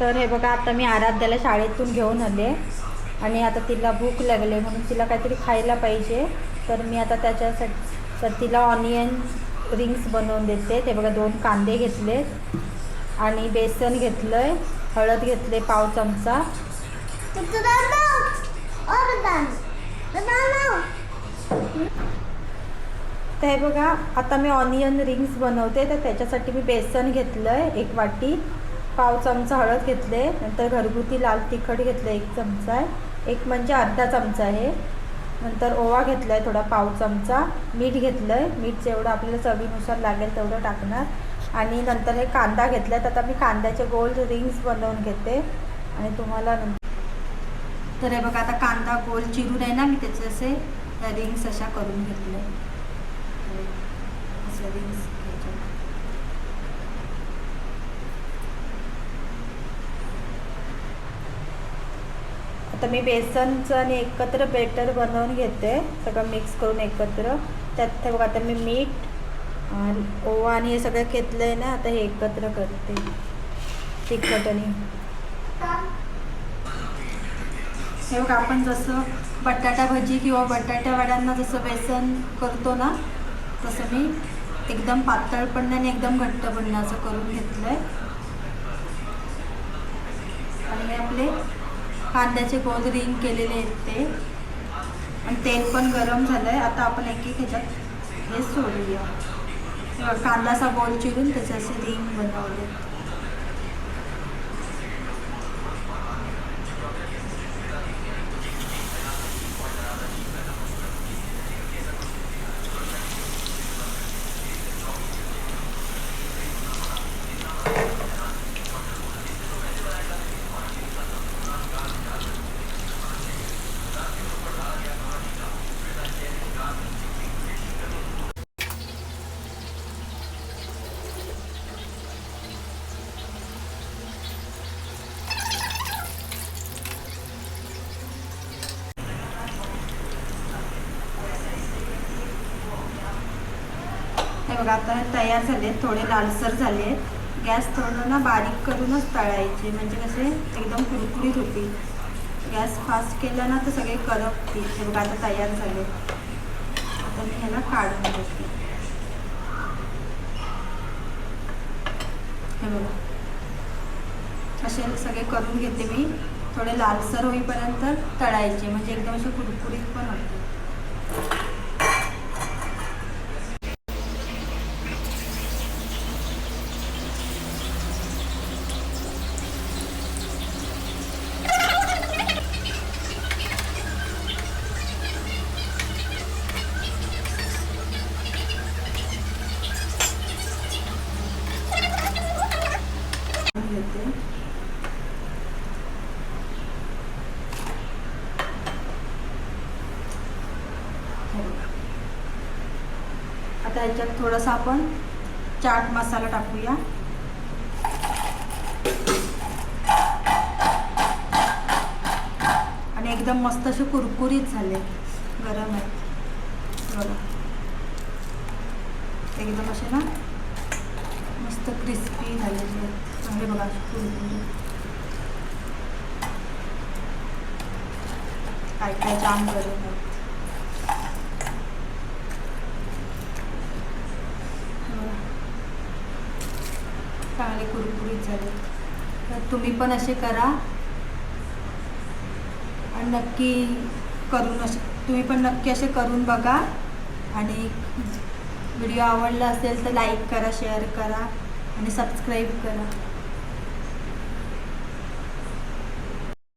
तर हे बघा आता मी आराध्याला शाळेतून घेऊन आले. आणि आता तिला भूक लागले म्हणून तिला काहीतरी खायला पाहिजे. तर मी आता त्याच्यासाठी तिला ऑनियन रिंग्स बनवून देते. ते बघा दोन कांदे घेतले. आणि बेसन घेतलं आहे हळद घेतले पाव चमचा. तर हे बघा आता मी ऑनियन रिंग्स बनवते. तर त्याच्यासाठी मी बेसन घेतलं आहे एक वाटी. पाव चमचा हळद घेतले नंतर घरगुती लाल तिखट घेतलं एक चमचा. आहे एक म्हणजे अर्धा चमचा आहे नंतर ओवा घेतला आहे थोडा पाव चमचा. मीठ घेतलं आहे मीठ जेवढं आपल्याला चवीनुसार लागेल तेवढं टाकणार. आणि नंतर हे कांदा घेतला आहे तर आता मी कांद्याचे गोल रिंग्स बनवून घेते. आणि तुम्हाला तर हे बघा आता कांदा गोल चिरून आहे ना मी त्याचे असे रिंग्स अशा करून घेतले. असं रिंग्स. तर आता मी बेसनचं आणि एकत्र बेटर बनवून घेते. सगळं मिक्स करून एकत्र. त्यात ते बघा आता मी मीठ आणि ओवा आणि हे सगळं घेतलं आहे ना आता हे एकत्र करते. तिखट आणि हे बघा आपण जसं बटाटा भजी किंवा बटाटा वड्यांना जसं बेसन करतो ना तसं मी एकदम पातळ पण नाही आणि एकदम घट्ट पण असं करून घेतलं आहे आणि आपले कांद्याचे गोल रिंग केलेले आहेत ते. आणि तेल पण गरम झालं आहे आता आपण एक एक ह्याच्यात हे सोडूया. कांदाचा गोल चिरून त्याचे असे रिंग बनवले. हे बघा आता तयार झाले थोडे लालसर झाले गॅस थोडं ना बारीक करूनच तळायचे म्हणजे कसे एकदम कुरकुरीत होतील गॅस फास्ट केला ना तर सगळे करपतील. हे बघा आता तयार झाले आता मी ह्याला काढून घेते हे बघा. असे सगळे करून घेते मी. थोडे लालसर होईपर्यंत तळायचे म्हणजे एकदम असे कुरकुरीत पण होते घेते आता याच्यात थोडंसं आपण चाट मसाला टाकूया. आणि एकदम मस्त असे कुरकुरीत झाले. गरम आहे. बघा. एकदम असे ना मस्त क्रिस्पी झालेले आहेत. चांगले बघा कुरकुरी कुरकुरीत. काय काय जाम गरम आहे बघा. चांगले कुरकुरीत झाले. तर तुम्ही पण असे करा. आणि नक्की करून असे तुम्ही पण नक्की असे करून बघा. आणि व्हिडिओ आवडला असेल तर लाईक करा शेअर करा आणि सबस्क्राईब करा.